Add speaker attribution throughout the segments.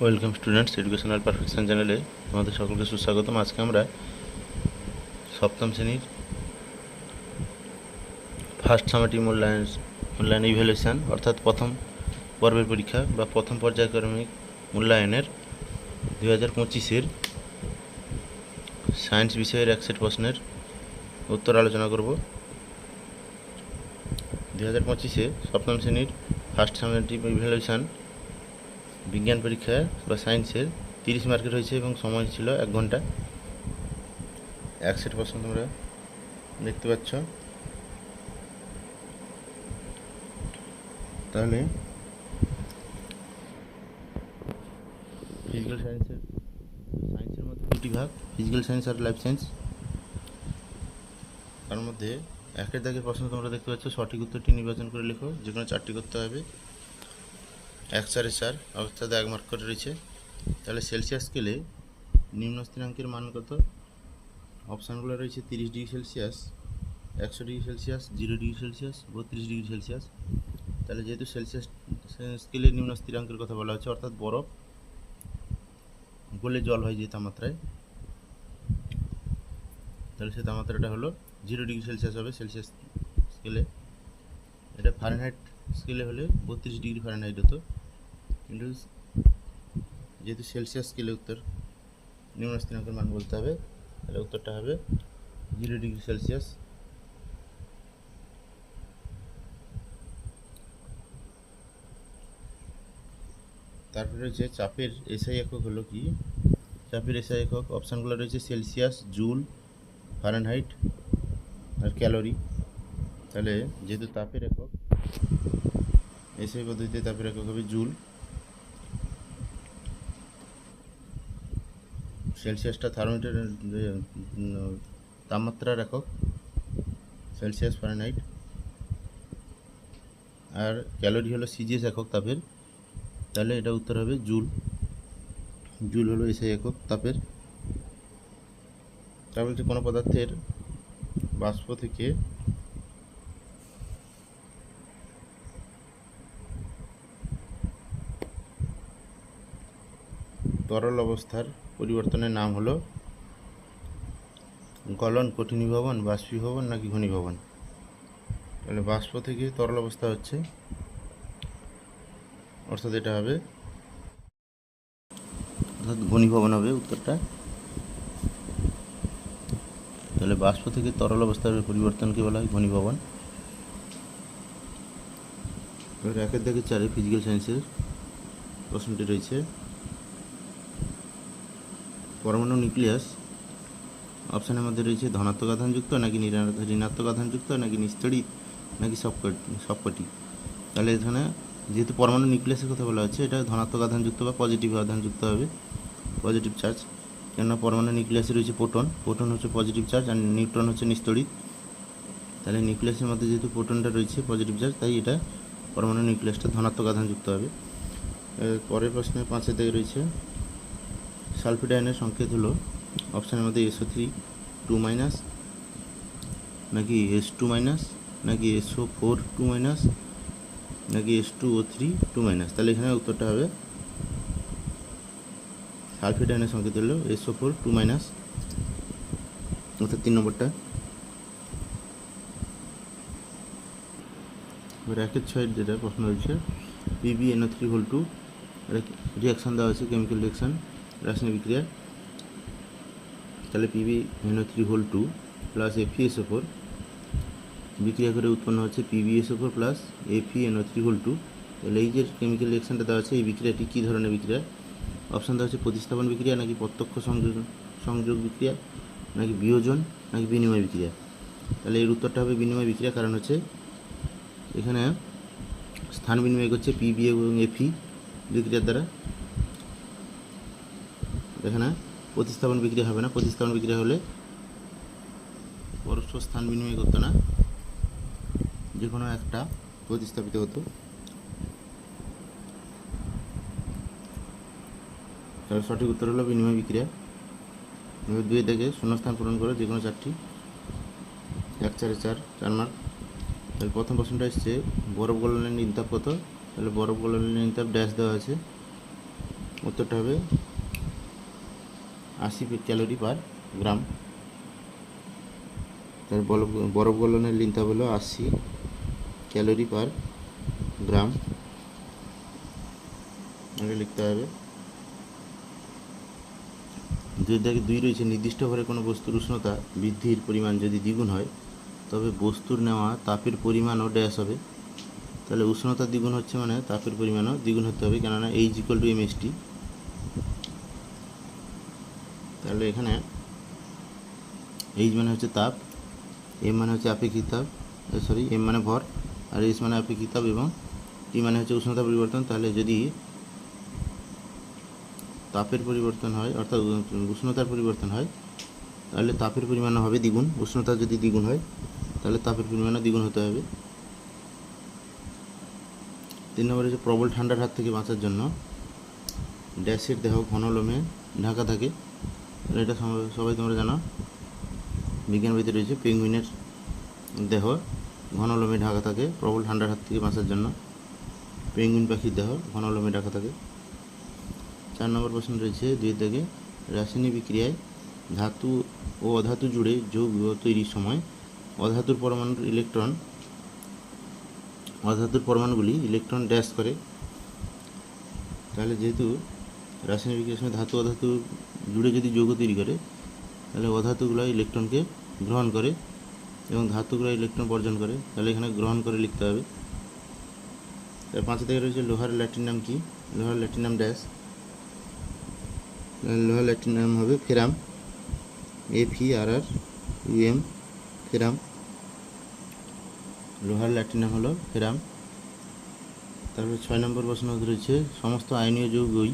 Speaker 1: Welcome students, educational perfection চ্যানেলে তোমাদের সকলকে সুস্বাগতম। আজকে আমরা সপ্তম শ্রেণির ফার্স্ট সামাটি মূল্যায়ন মূল্যায়ন ইভ্যালুয়েশন অর্থাৎ প্রথম পর্বের পরীক্ষা বা প্রথম পর্যায়ক্রমিক মূল্যায়নের দু হাজার পঁচিশের সায়েন্স বিষয়ের এক সেট প্রশ্নের উত্তর আলোচনা করব। দু হাজার পঁচিশে সপ্তম শ্রেণির ফার্স্ট সামাটিভ ইভ্যালুয়েশন বিজ্ঞান পরীক্ষা বা সায়েন্সের তিরিশ মার্কেট হয়েছে এবং সময় ছিল এক ঘণ্টা। এক সেট প্রশ্ন তোমরা দেখতে পাচ্ছ। তাহলে ফিজিক্যাল সায়েন্সের সায়েন্সের মধ্যে দুটি ভাগ ফিজিক্যাল সায়েন্স আর লাইফ সায়েন্স তার মধ্যে একের দাগের প্রশ্ন তোমরা দেখতে পাচ্ছ, সঠিক উত্তরটি নির্বাচন করে লেখো যে কোনো চারটি করতে হবে। এক চারে চার অর্থাৎ এক মার্ক করে রয়েছে। তাহলে সেলসিয়াস স্কেলে নিম্ন স্থিরাঙ্কের মান কত? অপশানগুলো রয়েছে তিরিশ ডিগ্রি সেলসিয়াস একশো degree Celsius zero degree Celsius বত্রিশ ডিগ্রি সেলসিয়াস তাহলে যেহেতু সেলসিয়াস স্কেলে নিম্ন স্থিরাঙ্কের কথা বলা হচ্ছে, অর্থাৎ বরফ গলে জল হয় যে তাপমাত্রায়, তাহলে সে তাপমাত্রাটা হলো জিরো ডিগ্রি সেলসিয়াস হবে সেলসিয়াস স্কেলে এটা ফারেনহাইট স্কেলে হলে বত্রিশ ডিগ্রি ফারেনহাইট হতো। কিন্তু যেহেতু সেলসিয়াস স্কেলে উত্তর নিম্ন স্থিরাঙ্কের মান বলতে হবে, তাহলে উত্তরটা হবে জিরো ডিগ্রি সেলসিয়াস তারপরে রয়েছে চাপের এসআই একক হলো কি? চাপের এসআই একক, অপশানগুলো রয়েছে সেলসিয়াস জুল ফারেনহাইট আর ক্যালোরি তাহলে যেহেতু তাপের একক এসআই পদ্ধতিতে তাপের একক হবে জুল সেলসিয়াসটা থার্মোমিটার তাপমাত্রার একক সেলসিয়াস ফারেনহাইট। আর ক্যালোরি হলো সিজিএস একক তাপের। তাহলে এটা উত্তর হবে জুল। জুল হলো এসআই একক তাপের। তা বলছে কোনো পদার্থের বাষ্প থেকে তরল অবস্থার পরিবর্তনের নাম হলো গলন কঠিনীভবন, বাষ্পীভবন নাকি ঘনীভবন? তাহলে বাষ্প থেকে তরল অবস্থা হচ্ছে, অর্থাৎ এটা হবে, অর্থাৎ ঘনীভবন হবে উত্তরটা। তাহলে বাষ্প থেকে তরল অবস্থার পরিবর্তনকে বলা হয় ঘনীভবন। এবার একের দাগে চারে ফিজিক্যাল সায়েন্সের প্রশ্নটি রয়েছে। পরমাণু নিউক্লিয়াস অপশানের মধ্যে রয়েছে ধনাত্মক আধানযুক্ত নাকি ঋণাত্মক আধানযুক্ত নাকি নিস্তড়িত নাকি সবকটি সবকটি? তাহলে এখানে যেহেতু পরমাণু নিউক্লিয়াসের কথা বলা হচ্ছে, এটা ধনাত্মক আধানযুক্ত বা পজিটিভ আধানযুক্ত হবে, পজিটিভ চার্জ। কেননা পরমাণু নিউক্লিয়াসে রয়েছে প্রোটন প্রোটন হচ্ছে পজিটিভ চার্জ আর নিউট্রন হচ্ছে নিস্তড়িত তাহলে নিউক্লিয়াসের মধ্যে যেহেতু প্রোটনটা রয়েছে পজিটিভ চার্জ, তাই এটা পরমাণু নিউক্লিয়াসটা ধনাত্মক আধানযুক্ত হবে। পরের প্রশ্নে পাঁচের দিকে রয়েছে সালফেট আয়নের সংকেত হলো অপশানের মধ্যে এসও থ্রি টু মাইনাস নাকি এস টু মাইনাস নাকি এসও ফোর টু মাইনাস নাকি S two O three two minus তাহলে এখানে উত্তরটা হবে সালফেট আয়নের সংকেত হলো এসও ফোর টু মাইনাস অর্থাৎ তিন নম্বরটা। একের ছয়ের যেটা প্রশ্ন রয়েছে PB NO three whole two reaction দেওয়া আছে কেমিক্যাল রিয়াকশান রাসায়নিক বিক্রিয়া, তাহলে PB NO three whole two plus FESO four বিক্রিয়া করে উৎপন্ন হচ্ছে PBSO four plus FENO three whole two তাহলে এই যে কেমিক্যাল রিয়াকশানটা দেওয়া আছে, এই বিক্রিয়াটি কী ধরনের বিক্রিয়া? অপশান দেওয়া হচ্ছে প্রতিস্থাপন বিক্রিয়া নাকি প্রত্যক্ষ সংযোগ সংযোগ বিক্রিয়া, নাকি বিয়োজন, নাকি বিনিময় বিক্রিয়া? তাহলে এর উত্তরটা হবে বিনিময় বিক্রিয়া, কারণ হচ্ছে এখানে স্থান বিনিময় করছে পিবি এবং এফি বিক্রিয়ার দ্বারা। এখানে প্রতিস্থাপন বিক্রিয়া হবে না। প্রতিস্থাপন বিক্রি হলে পরস্পর স্থান বিনিময় করতো না। যে কোনো একটা প্রতিস্থাপিত হতো। তাহলে সঠিক উত্তর হলো বিনিময় বিক্রিয়া। এবার দুই থেকে শূন্যস্থান পূরণ করে যে কোনো চারটি, এক চারে চার চার মার্ক। তাহলে প্রথম প্রশ্নটা এসছে, বরফ গলনের নির্তাপ কত? তাহলে বরফ গলনের নির্তাপ ড্যাশ দেওয়া আছে। উত্তরটা হবে আশি ক্যালোরি পার গ্রাম। তার বরফ বরফ গলনের লিনটা হলো আশি ক্যালোরি পার গ্রাম। এটা লিখতে হবে। দুই দাগে দুই রয়েছে, নির্দিষ্ট ঘরে কোনো বস্তুর উষ্ণতা বৃদ্ধির পরিমাণ যদি দ্বিগুণ হয়, তবে বস্তুর নেওয়া তাপের পরিমাণও ড্যাশ হবে। তাহলে উষ্ণতা দ্বিগুণ হচ্ছে মানে তাপের পরিমাণও দ্বিগুণ হতে হবে। কেননা এইচ ইকুয়াল টু এমএসটি তাহলে এখানে এইচ মানে হচ্ছে তাপ এম মানে হচ্ছে আপেক্ষিক তাপ সরি এম মানে ভর, আর এস মানে আপেক্ষিক তাপ এবং টি মানে হচ্ছে উষ্ণতা পরিবর্তন। তাহলে যদি তাপের পরিবর্তন হয়, অর্থাৎ উষ্ণতার পরিবর্তন হয়, তাহলে তাপের পরিমাণ হবে দ্বিগুণ। উষ্ণতা যদি দ্বিগুণ হয়, তাহলে তাপের পরিমাণও দ্বিগুণ হতে হবে। তিন নম্বরে হচ্ছে প্রবল ঠান্ডার হাত থেকে বাঁচার জন্য ড্যাশের দেহ ঘন লোমে ঢাকা থাকে। এটা সবাই তোমরা জানো। বিজ্ঞান বইতে রয়েছে পেঙ্গুইনের দেহ। ঘন লোমে ঢাকা থাকে, প্রবল ঠান্ডার হাত থেকে বাঁচার জন্য। পেঙ্গুইন পাখির দেহ, ঘন লোমে ঢাকা থাকে। চার নম্বর প্রশ্ন রয়েছে দুই থেকে রাসায়নিক বিক্রিয়ায় ধাতু ও অধাতু জুড়ে যৌগ তৈরির সময় অধাতুর পরমাণুর ইলেকট্রন, অধাতুর পরমাণুগুলি ইলেকট্রন ড্যাশ করে। তাহলে যেহেতু রাসায়নিক বিক্রিয়ার সময় ধাতু অধাতু জুড়ে যদি যৌগ তৈরি করে, তাহলে অধাতুগুলো ইলেকট্রনকে গ্রহণ করে এবং ধাতুগুলো ইলেকট্রন বর্জন করে, তাহলে এখানে গ্রহণ করে লিখতে হবে। তার পাঁচে থেকে রয়েছে লোহার ল্যাটিন নাম কি? লোহার ল্যাটিন নাম ড্যাশ। লোহার ল্যাটিন নাম হবে ফেরাম। এফ ই আর আর ইউএম ফেরাম। লোহার ল্যাটিন নাম হলো ফেরাম। তারপরে ছয় নম্বর প্রশ্ন রয়েছে, সমস্ত আইনীয় যৌগই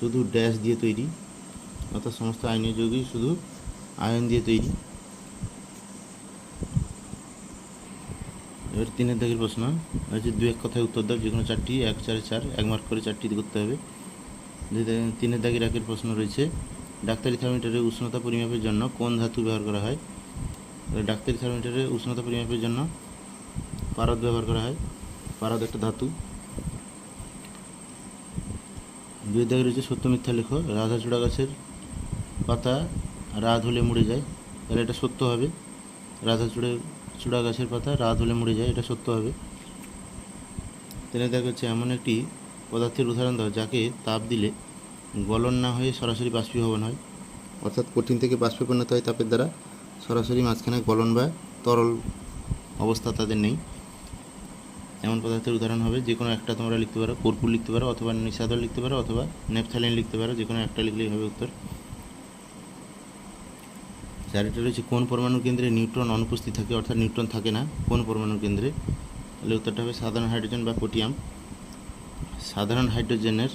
Speaker 1: শুধু ড্যাশ দিয়ে তৈরি। অর্থাৎ সমস্ত আইনীয় যৌগই শুধু আয়ন দিয়ে তৈরি। এবার তিনের দাগের প্রশ্ন হচ্ছে দু এক কথায় উত্তর দাও যে কোনো চারটি, এক, চারে, চার, এক মার্ক করে চারটি করতে হবে। তিনের দাগের একের প্রশ্ন রয়েছে, ডাক্তারি থার্মোমিটারে উষ্ণতা পরিমাপের জন্য কোন ধাতু ব্যবহার করা হয়? ডাক্তারি থার্মোমিটারে উষ্ণতা পরিমাপের জন্য পারদ ব্যবহার করা হয়। পারদ একটা ধাতু। দুই দাগে রয়েছে সত্য মিথ্যা লেখ রাধা চূড়া গাছের পাতা, রাত হলে মুড়ে যায়। তাহলে এটা সত্য হবে। রাধা চূড়ে, চূড়া গাছের পাতা, রাত হলে মুড়ে যায়, এটা সত্য হবে। তেনে দেখা হচ্ছে এমন একটি পদার্থের উদাহরণ দাও, যাকে তাপ দিলে গলন না হয়ে সরাসরি বাষ্পীভবন হয়। অর্থাৎ কঠিন থেকে বাষ্পে পরিণত হয় তাপের দ্বারা। সরাসরি মাঝখানে গলন বা তরল অবস্থা তাদের নেই। এমন পদার্থের উদাহরণ হবে যে কোনো একটা তোমরা লিখতে পারো, কর্পূর লিখতে পারো, অথবা নিষাদর লিখতে পারো, অথবা নেপথালিন লিখতে পারো যে কোনো একটা লিখলেই হবে উত্তর। চারিটা রয়েছে, কোন পরমাণু কেন্দ্রে নিউট্রন অনুপস্থিত থাকে, অর্থাৎ নিউট্রন থাকে না, কোন পরমাণু কেন্দ্রে? তাহলে উত্তরটা হবে সাধারণ হাইড্রোজেন বা পোটিয়াম। সাধারণ হাইড্রোজেনের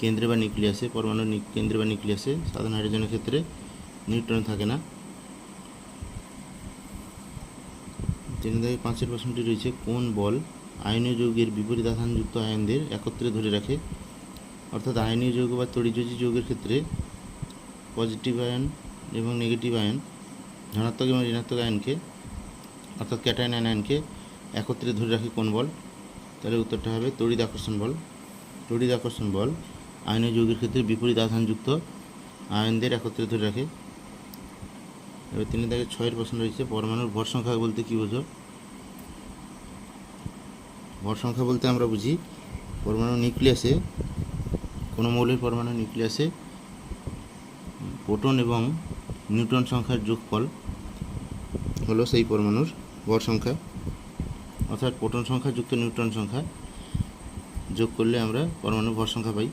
Speaker 1: কেন্দ্রে বা নিউক্লিয়াসে, পরমাণু কেন্দ্রে বা নিউক্লিয়াসে সাধারণ হাইড্রোজেনের ক্ষেত্রে নিউট্রন থাকে না। তিন দাগে পাঁচের প্রশ্নটি রয়েছে, কোন বল আয়নীয় যৌগের বিপরীত আধানযুক্ত আয়নদের একত্রে ধরে রাখে? অর্থাৎ আয়নীয় যৌগ বা তড়িযোজী যৌগের ক্ষেত্রে পজিটিভ আয়ন এবং নেগেটিভ আয়ন, ধনাত্মক এবং ঋণাত্মক আয়নকে, অর্থাৎ ক্যাটায়ন আয়নকে একত্রে ধরে রাখে কোন বল? তাহলে উত্তরটা হবে তড়িৎ আকর্ষণ বল। তড়িৎ আকর্ষণ বল আয়নীয় যৌগের ক্ষেত্রে বিপরীত আধানযুক্ত আয়নদের একত্রে ধরে রাখে। এবার তিনি তাকে ছয়ের প্রশ্ন রয়েছে, পরমাণুর ভর সংখ্যা বলতে কী বোঝো? ভর সংখ্যা বলতে আমরা বুঝি পরমাণু নিউক্লিয়াসে, কোনো মৌলের পরমাণু নিউক্লিয়াসে, প্রোটন এবং নিউট্রন সংখ্যার যোগফল হলো সেই পরমাণুর ভর সংখ্যা। অর্থাৎ প্রোটন সংখ্যা যুক্ত নিউট্রন সংখ্যা যোগ করলে আমরা পরমাণুর ভর সংখ্যা পাই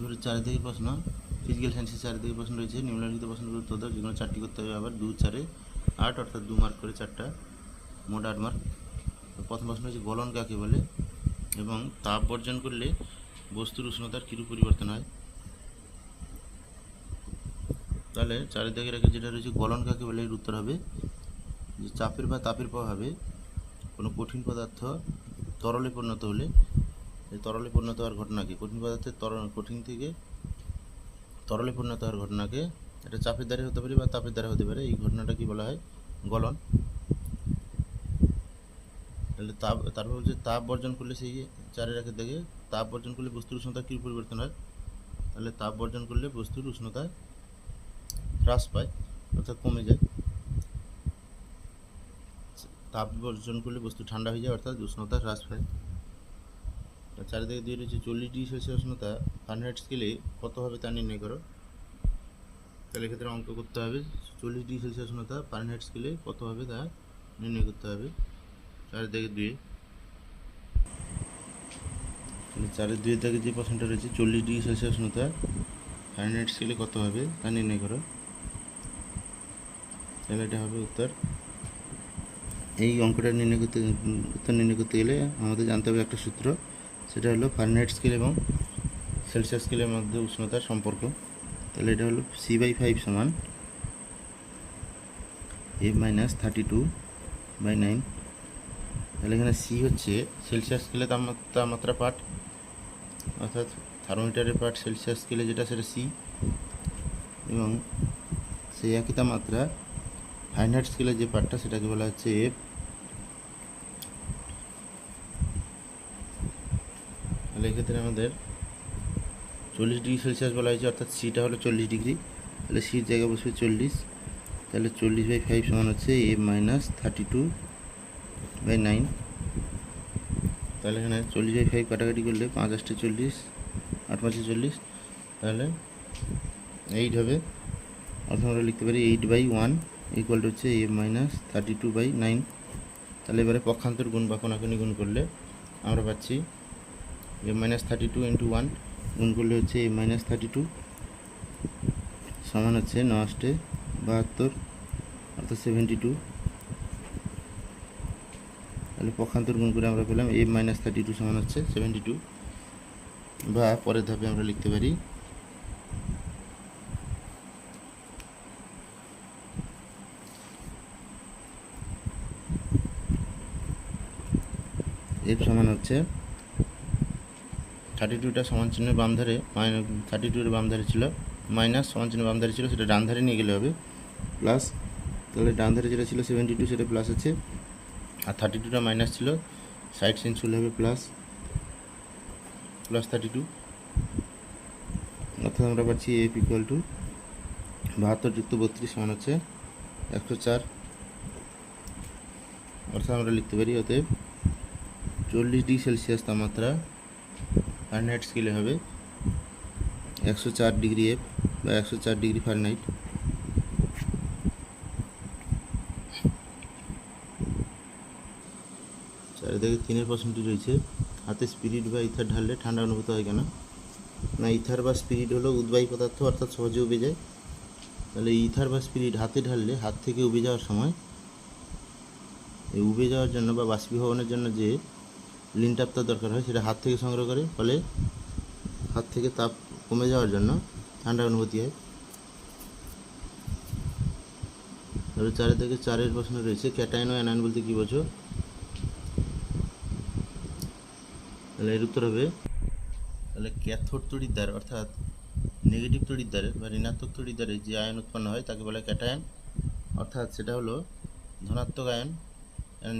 Speaker 1: এবারে চারিদিকে প্রশ্ন ফিজিক্যাল সায়েন্সের চারিদিকে প্রশ্ন রয়েছে নিম্নলিখিত প্রশ্নগুলোর উত্তর দাও যেগুলো চারটি করতে হবে আবার দু চারে আট, অর্থাৎ দু মার্ক করে চারটা, মোট আট মার্ক প্রথম প্রশ্ন হচ্ছে গলন কাকে বলে? এবং তাপ বর্জন করলে বস্তুর উষ্ণতার কীরূপ পরিবর্তন হয়? তাহলে চারিদিকে রেখে যেটা রয়েছে গলন কাকে বলে, এর উত্তর হবে যে চাপের বা তাপের প্রভাবে কোনো কঠিন পদার্থ তরলে পরিণত হলে এই তরলে পরিণত হওয়ার ঘটনাকে, কঠিন পদার্থের তরল কঠিন থেকে তরলে পরিণত হওয়ার ঘটনাকে, এটা চাপের দ্বারা হতে পারে বা তাপের দ্বারা হতে পারে, এই ঘটনাটা কি বলা হয়? গলন। তাহলে তাপ, তারপর হচ্ছে তাপ বর্জন করলে সেই চারের একের দিকে তাপ বর্জন করলে বস্তুর উষ্ণতা কী পরিবর্তন হয়? তাহলে তাপ বর্জন করলে বস্তুর উষ্ণতা হ্রাস পায়, অর্থাৎ কমে যায়। তাপ বর্জন করলে বস্তু ঠান্ডা হয়ে যায়, অর্থাৎ উষ্ণতা হ্রাস পায়। চারিদিকে দিয়ে রয়েছে চল্লিশ ডিগ্রি সেলসিয়াস উষ্ণতা ফারেনহাইট স্কেলে কত হবে তা নির্ণয় করো? তাহলে এক্ষেত্রে অঙ্ক করতে হবে, চল্লিশ ডিগ্রি সেলসিয়াস উষ্ণতা ফারেনহাইট স্কেলে কত হবে তা নির্ণয় করতে হবে? চারিদিকে দুয়ে। তাহলে চারের থেকে যে প্রশ্নটা রয়েছে, চল্লিশ ডিগ্রি সেলসিয়াস উষ্ণতা ফারেনহাইট স্কেলে কত হবে তা নির্ণয় করো? তাহলে এটা হবে উত্তর। এই অঙ্কটা নির্ণয় করতে, উত্তর নির্ণয় করতে গেলে আমাদের জানতে হবে একটা সূত্র। সেটা হলো ফারেনহাইট স্কেল এবং সেলসিয়াস স্কেলের মধ্যে উষ্ণতার সম্পর্ক। তাহলে এটা হলো সি বাই ফাইভ সমান A minus thirty two by nine তাহলে এখানে সি হচ্ছে সেলসিয়াস স্কেলে তাপমাত্রা পাঠ, অর্থাৎ থার্মোমিটারের পার্ট সেলসিয়াস স্কেলে যেটা সেটা সি এবং সেই একই তাপমাত্রা ফাইনহার্ট স্কেলের যে পার্টটা সেটাকে বলা হচ্ছে এফ তাহলে এক্ষেত্রে আমাদের চল্লিশ ডিগ্রি সেলসিয়াস বলা হয়েছে, অর্থাৎ সিটা হলো চল্লিশ ডিগ্রি। তাহলে সির জায়গায় বসবে চল্লিশ। তাহলে চল্লিশ বাই ফাইভ সমান হচ্ছে A minus thirty two by nine তাহলে এখানে চল্লিশ বাই ফাইভ কাটাকাটি করলে পাঁচ আটটে চল্লিশ, আট পাঁচে চল্লিশ। তাহলে এইট হবে। অর্থাৎ আমরা লিখতে পারি এইট বাই ওয়ান ইকুয়াল হচ্ছে A minus thirty two by nine তাহলে এবারে পক্ষান্তর গুণ বা কোনাকুনি গুণ করলে আমরা পাচ্ছি A minus thirty two into one গুণ করলে হচ্ছে এ মাইনাস থার্টি টু সমান হচ্ছে নষ্টে বাহাত্তর অর্থাৎ সেভেন্টি টু তাহলে পক্ষান্তর গুণ করে আমরা পেলাম এ মাইনাস থার্টি টু সমান হচ্ছে সেভেন্টি টু বা পরের ধাপে আমরা লিখতে পারি এফ সমান হচ্ছে থার্টি টুটা সমান চিহ্নের বাম ধারে মাইনাস থার্টি টুর বাম ধারে ছিল মাইনাস সমান চিহ্নের বাম ধারে ছিল, সেটা ডান ধারে নিয়ে গেলে হবে প্লাস তাহলে ডান ধারে যেটা ছিল সেভেন্টি টু সেটা প্লাস আছে, আর থার্টি টুটা মাইনাস ছিল সাইড চেঞ্জ করলে হবে প্লাস প্লাস থার্টি টু অর্থাৎ আমরা পাচ্ছি এফ ইকুয়াল টু বাহাত্তর যুক্ত বত্রিশ সমান হচ্ছে একশো চার, অর্থাৎ আমরা লিখতে পারি অতএব চল্লিশ ডিগ্রি সেলসিয়াস তাপমাত্রা ফারেনহাইট স্কেলে হবে। একশো চার ডিগ্রি এফ বা একশো চার ডিগ্রি ফারেনহাইট চারিদিকে তিনের প্রশ্নটি রয়েছে। হাতে স্পিরিট বা ইথার ঢাললে ঠান্ডা অনুভূত হয় কেন? না, ইথার বা স্পিরিট হলো উদ্বায়ী পদার্থ অর্থাৎ সহজে উবে যায়। তাহলে ইথার বা স্পিরিট হাতে ঢাললে হাত থেকে উবে যাওয়ার সময়, এই উবে যাওয়ার জন্য বা বাষ্পীভবনের জন্য যে লিন তাপটা দরকার হয়, সেটা হাত থেকে সংগ্রহ করে, ফলে হাত থেকে তাপ কমে যাওয়ার জন্য ঠান্ডা অনুভূতি হয়। তবে চারের থেকে চারের প্রশ্ন রয়েছে, ক্যাটাইন ও অ্যানায়ন বলতে কী বোঝো? তাহলে এর উত্তর হবে, তাহলে ক্যাথোড তড়িৎ দ্বার, অর্থাৎ নেগেটিভ তড়িৎ দ্বারে বা ঋণাত্মক তড়িৎ দ্বারে যে আয়ন উৎপন্ন হয়, তাকে বলে ক্যাটায়ন। অর্থাৎ সেটা হলো ধনাত্মক আয়ন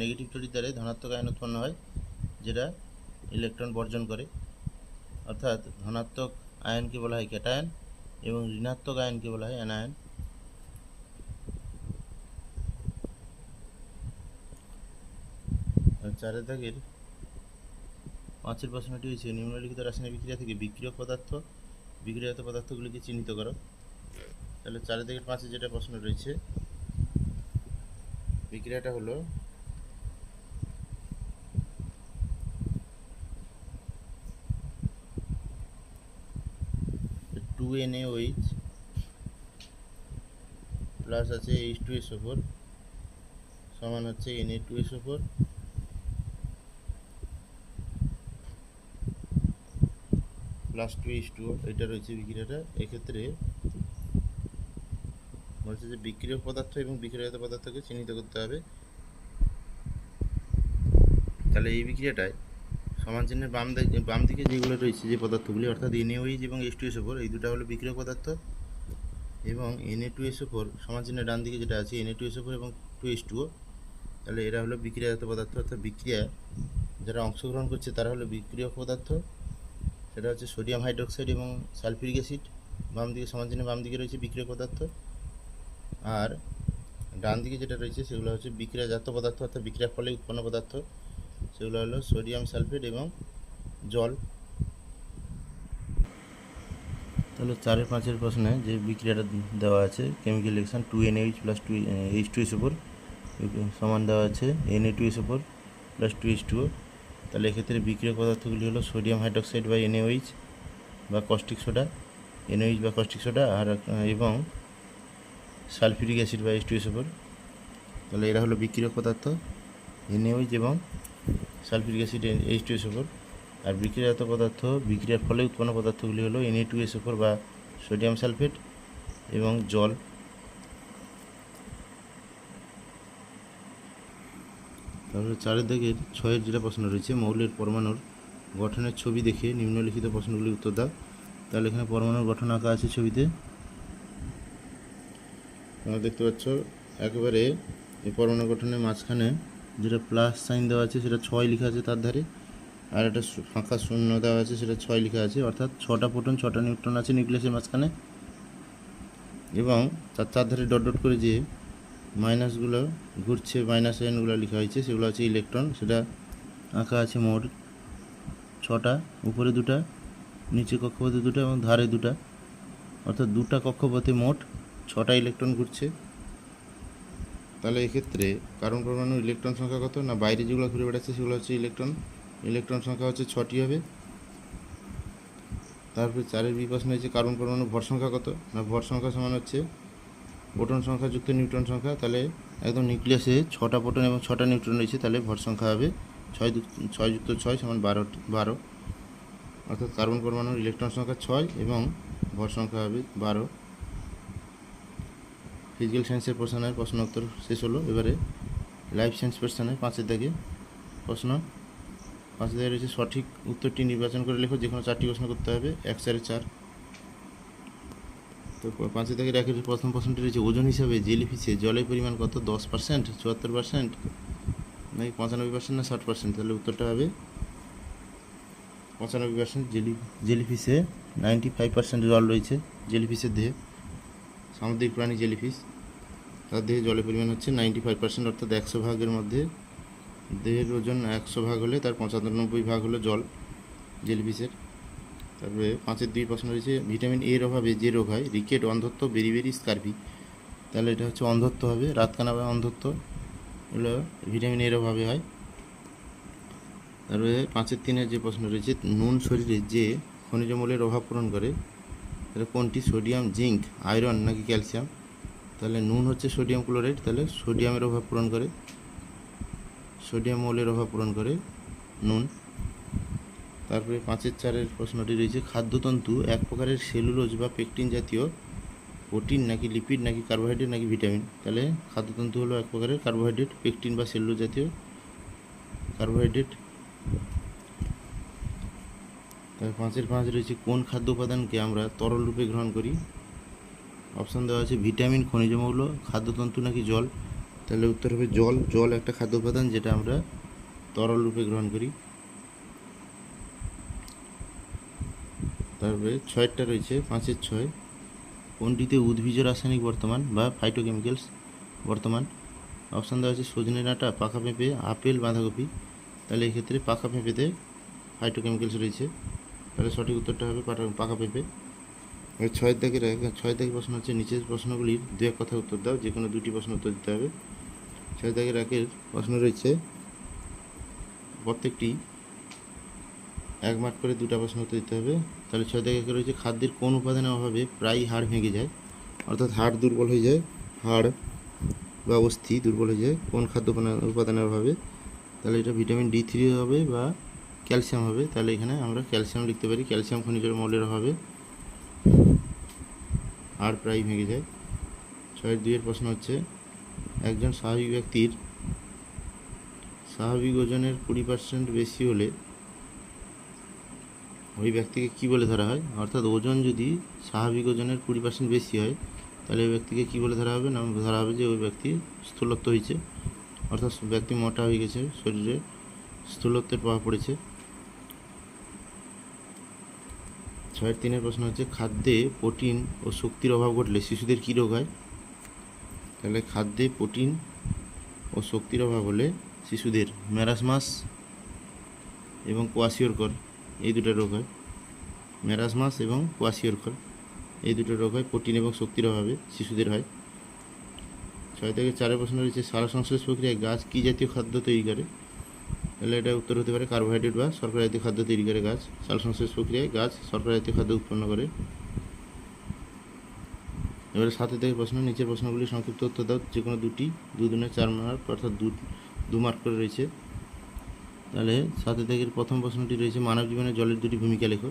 Speaker 1: নেগেটিভ তড়িৎ দ্বারে ধনাত্মক আয়ন উৎপন্ন হয়। যেটা ইলেকট্রন বর্জন করে, অর্থাৎ ধনাত্মক আয়নকে বলা হয় ক্যাটায়ন এবং ঋণাত্মক আয়নকে বলা হয় অ্যানায়ন চারের দাগের পাঁচের প্রশ্নটি হয়েছে, নিম্নলিখিত রাসায়নিক বিক্রিয়া থেকে বিক্রিয়ক পদার্থ বিক্রিয়াত পদার্থগুলিকে চিহ্নিত করো। তাহলে চারের দিকের পাঁচে যেটা প্রশ্ন রয়েছে, বিক্রিয়াটা হলো two N A OH plus আছে এইচ টু এস ওপর সমান হচ্ছে এন এ টু এস ওপর প্লাস টু এইচ টু এটা রয়েছে বিক্রিয়াটা। এক্ষেত্রে বলছে যে বিক্রিয়ক পদার্থ এবং বিক্রিয়াত পদার্থকে চিহ্নিত করতে হবে। তাহলে এই বিক্রিয়াটায় সমান চিহ্নের বাম দিকে বাম দিকে যেগুলো রয়েছে যে পদার্থগুলি, অর্থাৎ এনএইচ এবং এইচ টু এস ফোর এই দুটো হলো বিক্রিয় পদার্থ এবং এনএ টু এস ফোর সমান চিহ্নের ডান দিকে যেটা আছে এনএ টু এস ফোর এবং টু এস টুও তাহলে এরা হলো বিক্রিয়াজাত পদার্থ, অর্থাৎ বিক্রিয়া যারা অংশগ্রহণ করছে তারা হলো বিক্রিয়ক পদার্থ। সেটা হচ্ছে সোডিয়াম হাইড্রোক্সাইড এবং সালফিউরিক অ্যাসিড, বাম দিকে সমান চিহ্নের বাম দিকে রয়েছে বিক্রিয়ক পদার্থ। আর ডান দিকে যেটা রয়েছে সেগুলো হচ্ছে বিক্রিয়াজাত পদার্থ, অর্থাৎ বিক্রিয়ার ফলে উৎপন্ন পদার্থ। সেগুলো হলো সোডিয়াম সালফেট এবং জল। তাহলে চারের পাঁচের প্রশ্নে যে বিক্রিয়াটা দেওয়া আছে chemical reaction two N H plus two H two S ওপর সমান দেওয়া আছে এন এ টু এস ওপর প্লাস টু এইচ টু তাহলে এক্ষেত্রে বিক্রিয়ক পদার্থগুলি হলো সোডিয়াম হাইড্রোক্সাইড বা এনএইচ বা কস্টিক সোডা এনএইচ বা কস্টিক সোডা আর এবং সালফিউরিক অ্যাসিড বা এইচ টু এস ওপর তাহলে এরা হলো বিক্রিয়ক পদার্থ এনএইচ এবং sulphuric acid H two S ওপর আর বিক্রিয়াজাত পদার্থ, বিক্রিয়ার ফলে উৎপন্ন পদার্থগুলি হলো এনএ টু এস ওপর বা সোডিয়াম সালফেট এবং জল। তারপরে চারের দিকের ছয়ের যেটা প্রশ্ন রয়েছে, মৌলের পরমাণুর গঠনের ছবি দেখে নিম্নলিখিত প্রশ্নগুলির উত্তর দাও। তাহলে এখানে পরমাণুর গঠন আঁকা আছে ছবিতে। তোমরা দেখতে পাচ্ছ, একেবারে এই পরমাণু গঠনের মাঝখানে যেটা প্লাস সাইন দেওয়া আছে সেটা ছয় লেখা আছে তার ধারে, আর একটা ফাঁকা শূন্য দেওয়া আছে সেটা ছয় লেখা আছে, অর্থাৎ ছটা প্রোটন, ছটা নিউট্রন আছে নিউক্লিয়াসের মাঝখানে। এবং তার চার ধারে ডট ডট করে যে মাইনাসগুলো ঘুরছে মাইনাস সাইনগুলো লেখা হয়েছে, সেগুলো আছে ইলেকট্রন সেটা আঁকা আছে মোট ছটা, উপরে দুটা, নিচে কক্ষপথে দুটো এবং ধারে দুটা। অর্থাৎ দুটা কক্ষপথে মোট ছটা ইলেকট্রন ঘুরছে। তাহলে এক্ষেত্রে কারণ পরমাণু, ইলেকট্রন সংখ্যা কত? না বাইরে যেগুলো ঘুরে বেড়াচ্ছে সেগুলো হচ্ছে ইলেকট্রন। ইলেকট্রন সংখ্যা হচ্ছে ছটি হবে। তারপরে চারের বি প্রশ্ন হয়েছে কারণ পরমাণু, ভর সংখ্যা কত? না ভর সংখ্যা সমান হচ্ছে প্রোটন সংখ্যা যুক্ত নিউট্রন সংখ্যা। তাহলে একদম নিউক্লিয়াসে ছটা প্রোটন এবং ছটা নিউট্রন রয়েছে, তাহলে ভর সংখ্যা হবে ছয় ছয় যুক্ত ছয় সমান বারো বারো। অর্থাৎ কার্বন পরমাণুর ইলেকট্রন সংখ্যা ছয় এবং ভর সংখ্যা হবে বারো। ফিজিক্যাল সায়েন্সের প্রশ্নের প্রশ্ন উত্তর শেষ হলো। এবারে লাইফ সায়েন্স প্রশ্নে পাঁচের দাগে প্রশ্ন। পাঁচের দাগে রয়েছে সঠিক উত্তরটি নির্বাচন করে লেখো যে কোনো চারটি প্রশ্ন করতে হবে, এক চারে চার। তো পাঁচের দাগে রাখে প্রথম প্রশ্নটি রয়েছে, ওজন হিসাবে জেলিফিশে জলের পরিমাণ কত, দশ পার্সেন্ট, চুয়াত্তর পার্সেন্ট, নাকি পঁচানব্বই পার্সেন্ট না ষাট পার্সেন্ট? তাহলে উত্তরটা হবে পঁচানব্বই পার্সেন্ট জেলি জেলিফিশে নাইনটি ফাইভ পার্সেন্ট জল রয়েছে জেলিফিশের দেহে, সামুদ্রিক প্রাণী জেলিফিশ তার দেহে জলের পরিমাণ হচ্ছে নাইনটি ফাইভ পার্সেন্ট অর্থাৎ একশো ভাগের মধ্যে দেহের ওজন একশো ভাগ হলে তার পঁচানব্বই ভাগ হলো জল জেলিফিশের তারপরে পাঁচের দুই প্রশ্ন রয়েছে, ভিটামিন এর অভাবে যে রোগ হয়, রিকেট, অন্ধত্ব বেরিবেরি স্কারভি তাহলে এটা হচ্ছে অন্ধত্ব হবে, রাতকানা বা অন্ধত্ব, এগুলো ভিটামিন এর অভাবে হয়। তারপরে পাঁচের তিনের যে প্রশ্ন রয়েছে, নুন শরীরে যে খনিজ মূলের অভাব পূরণ করে কোনটি? সোডিয়াম, জিঙ্ক, আয়রন নাকি ক্যালসিয়াম? তাহলে নুন হচ্ছে সোডিয়াম ক্লোরাইড, তাহলে সোডিয়ামের অভাব পূরণ করে। সোডিয়াম মৌলের অভাব পূরণ করে নুন। তারপরে পাঁচের চারের প্রশ্নটি রয়েছে, খাদ্যতন্তু এক প্রকারের সেলুলোজ বা পেকটিন জাতীয় প্রোটিন নাকি লিপিড নাকি কার্বোহাইড্রেট নাকি ভিটামিন? তাহলে খাদ্যতন্তু হলো এক প্রকারের কার্বোহাইড্রেট, পেকটিন বা সেলুলোজ জাতীয় কার্বোহাইড্রেট। তারপর পাঁচের পাঁচ রয়েছে, কোন খাদ্য উপাদানকে আমরা তরল রূপে গ্রহণ করি? অপশান দেওয়া আছে ভিটামিন, খনিজ মৌল, খাদ্যতন্তু নাকি জল? তাহলে উত্তর হবে জল। জল একটা খাদ্য উপাদান যেটা আমরা তরল রূপে গ্রহণ করি। তারপরে ছয়টা রয়েছে, পাঁচের ছয়। কোনটিতে উদ্ভিজ রাসায়নিক বর্তমান বা ফাইটোকেমিক্যালস বর্তমান? অপশান দেওয়া আছে সজনে ডাঁটা, পাকা পেঁপে, আপেল, বাঁধাকপি। তাহলে এক্ষেত্রে পাকা পেঁপেতে ফাইটোকেমিক্যালস রয়েছে। তাহলে সঠিক উত্তরটা হবে পাকা পেঁপে। এবার ছয়ের দাগের ছয় দাগের প্রশ্ন হচ্ছে, নিচের প্রশ্নগুলির দু এক কথা উত্তর দাও যে কোনো দুটি প্রশ্ন উত্তর দিতে হবে। ছয় দাগের একের প্রশ্ন রয়েছে, প্রত্যেকটি এক মার্ক করে দুটা প্রশ্ন উত্তর দিতে হবে। তাহলে ছয় দাগে একে রয়েছে, খাদ্যের কোন উপাদানের অভাবে প্রায় হাড় ভেঙে যায়? অর্থাৎ হাড় দুর্বল হয়ে যায়, হাড় বা অস্থি দুর্বল হয়ে যায়, কোন খাদ্য উপাদানের অভাবে? তাহলে এটা ভিটামিন ডি থ্রি হবে বা ক্যালসিয়াম হবে। তাহলে এখানে আমরা ক্যালসিয়াম লিখতে পারি, ক্যালসিয়াম খনিজের মৌলের অভাবে। হাড় প্রায় ভেঙে যায়। ছয়ের দুইয়ের প্রশ্ন হচ্ছে, একজন স্বাভাবিক ব্যক্তির স্বাভাবিক ওজনের কুড়ি পার্সেন্ট বেশি হলে ওই ব্যক্তিকে কি বলে ধরা হয়? অর্থাৎ ওজন যদি স্বাভাবিক ওজনের কুড়ি পার্সেন্ট বেশি হয়, তাহলে ওই ব্যক্তিকে কি বলে ধরা হবে? না, ধরা হবে যে ওই ব্যক্তি স্থূলত্ব হয়েছে। অর্থাৎ ব্যক্তি মোটা হয়ে গেছে, শরীরে স্থূলত্বের প্রভাব পড়েছে। ছয়ের তিনের প্রশ্ন হচ্ছে, খাদ্যে প্রোটিন ও শক্তির অভাব ঘটলে শিশুদের কী রোগ হয়? তাহলে খাদ্যে প্রোটিন ও শক্তির অভাব হলে শিশুদের ম্যারাসমাস এবং কোয়াশিওরকর, এই দুটো রোগ হয়। ম্যারাসমাস এবং কোয়াশিওরকর, এই দুটো রোগ হয়। প্রোটিন এবং শক্তির অভাবে শিশুদের হয়। ছয় থেকে চারের প্রশ্ন রয়েছে সারা সংশ্লেষ প্রক্রিয়ায় গাছ কী জাতীয় খাদ্য তৈরি করে? তাহলে এটা উত্তর হতে পারে কার্বোহাইড্রেট বা জাতীয় খাদ্য তৈরি করে গাছ, সাল সংশ্লেষ প্রক্রিয়ায় গাছ জাতীয় খাদ্য উৎপন্ন করে। এবারে সাথে থেকে প্রশ্ন, নিচের প্রশ্নগুলি সংক্ষিপ্ত উত্তর দাও যে কোনো দুটি দু দুনে চার মার্ক অর্থাৎ দু দু মার্ক করে রয়েছে। তাহলে সাথে থেকে প্রথম প্রশ্নটি রয়েছে, মানব জীবনে জলের দুটি ভূমিকা লেখো।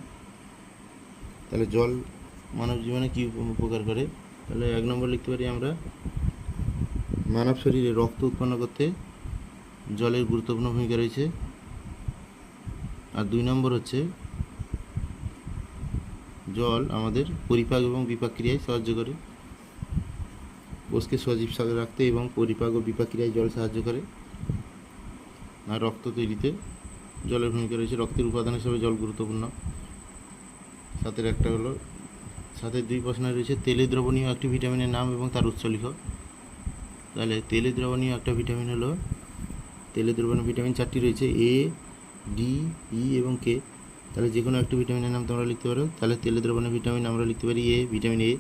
Speaker 1: তাহলে জল মানব জীবনে কী উপকার করে? তাহলে এক নম্বর লিখতে পারি আমরা, মানব শরীরে রক্ত উৎপন্ন করতে জলের গুরুত্বপূর্ণ ভূমিকা রয়েছে। আর দুই নম্বর হচ্ছে, জল আমাদের পরিপাক এবং বিপাক ক্রিয়ায় সাহায্য করে। কোষকে সজীব রাখতে এবং পরিপাক ও বিপাক ক্রিয়ায় জল সাহায্য করে। আর রক্ত তৈরিতে জলের ভূমিকা রয়েছে। রক্তের উপাদান হিসেবে জল গুরুত্বপূর্ণ। সাথের একটা হলো, সাথে দুই প্রশ্ন রয়েছে, তেলে দ্রবণীয় একটি ভিটামিনের নাম এবং তার উৎস লিখো। তাহলে তেলে দ্রবণীয় একটা ভিটামিন হলো তেলে দ্রবণীয় ভিটামিন চারটি রয়েছে, এ, ডি, ই এবং কে। তাহলে যে কোনো একটা ভিটামিনের নাম তোমরা লিখতে পারো। তাহলে তেলে দ্রবণীয় ভিটামিন আমরা লিখতে পারি এ, ভিটামিন এ।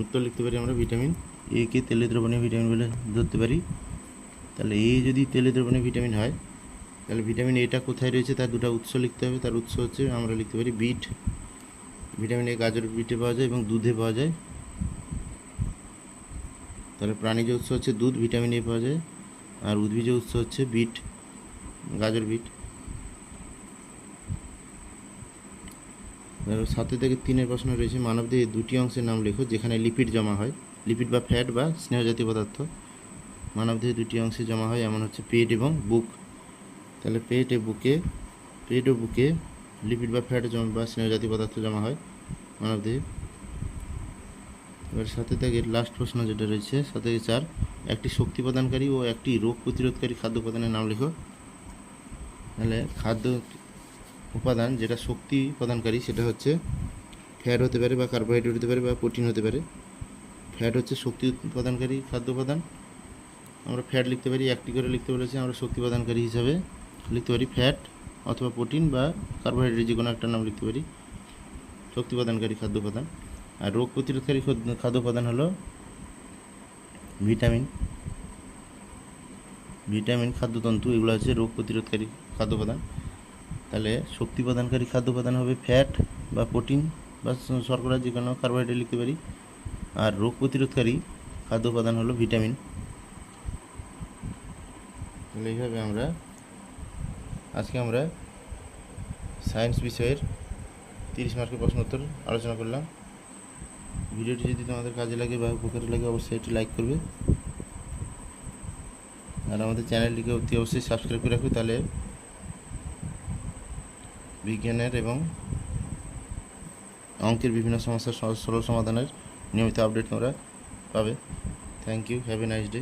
Speaker 1: উত্তর লিখতে পারি আমরা ভিটামিন এ, কে, তেলে দ্রবণীয় ভিটামিন বলে ধরতে পারি। তাহলে এ যদি তেলে দ্রবণীয় ভিটামিন হয়, তাহলে ভিটামিন এটা কোথায় রয়েছে তার দুটো উৎস লিখতে হবে। তার উৎস হচ্ছে আমরা লিখতে পারি বিট। ভিটামিন এ গাজর বিটে পাওয়া যায় এবং দুধে পাওয়া যায়। তাহলে প্রাণীজ উৎস হচ্ছে দুধ, ভিটামিন এ পাওয়া যায়। আর উদ্ভিজ উৎস হচ্ছে বিট, গাজর বিট। সাথে থেকে তিনের প্রশ্ন রয়েছে, মানবদেহে দুটি অংশের নাম লেখো যেখানে লিপিড জমা হয়। লিপিড বা ফ্যাট বা স্নেহ জাতীয় পদার্থ। মানবদেহে দুটি অংশে জমা হয়, এমন হচ্ছে পেট এবং বুক। তাহলে পেট এ বুকে, পেট ও বুকে লিপিড বা ফ্যাট জমা বা স্নেহ জাতীয় পদার্থ জমা হয় মানবদেহে। এবার সাথে থেকে লাস্ট প্রশ্ন যেটা রয়েছে সাথে চার। একটি শক্তি প্রদানকারী ও একটি রোগ প্রতিরোধকারী খাদ্য উপাদানের নাম লেখো। তাহলে খাদ্য উপাদান যেটা শক্তি প্রদানকারী সেটা হচ্ছে ফ্যাট হতে পারে বা কার্বোহাইড্রেট হতে পারে বা প্রোটিন হতে পারে। ফ্যাট হচ্ছে শক্তি প্রদানকারী খাদ্য উপাদান। আমরা ফ্যাট লিখতে পারি, একটি করে লিখতে বলেছি, আমরা শক্তি প্রদানকারী হিসাবে লিখতে পারি ফ্যাট অথবা প্রোটিন বা কার্বোহাইড্রেট যে কোনো একটা নাম লিখতে পারি। শক্তি প্রদানকারী খাদ্য উপাদান। আর রোগ প্রতিরোধকারী খাদ্য উপাদান হলো ভিটামিন ভিটামিন খাদ্যতন্তু, এগুলো হচ্ছে রোগ প্রতিরোধকারী খাদ্য উপাদান তাহলে শক্তি প্রদানকারী খাদ্য উপাদান হবে ফ্যাট বা প্রোটিন বা শর্করা, যে কোনো কার্বোহাইড্রেট লিখতে পারি। আর রোগ প্রতিরোধকারী খাদ্য উপাদান হলো ভিটামিন। তাহলে এইভাবে আমরা, আজকে আমরা সায়েন্স বিষয়ের তিরিশ মার্কের প্রশ্ন উত্তর আলোচনা করলাম। ভিডিওটি যদি তোমাদের কাজে লাগে বা উপকারে লাগে, অবশ্যই এটি লাইক করবে। আর আমাদের চ্যানেলটিকে অতি অবশ্যই সাবস্ক্রাইব করে রাখবে তাহলে বিজ্ঞানের এবং অঙ্কের বিভিন্ন সমস্যার সরল সমাধানের নিয়মিত আপডেট তোমরা পাবে। Thank you have a nice day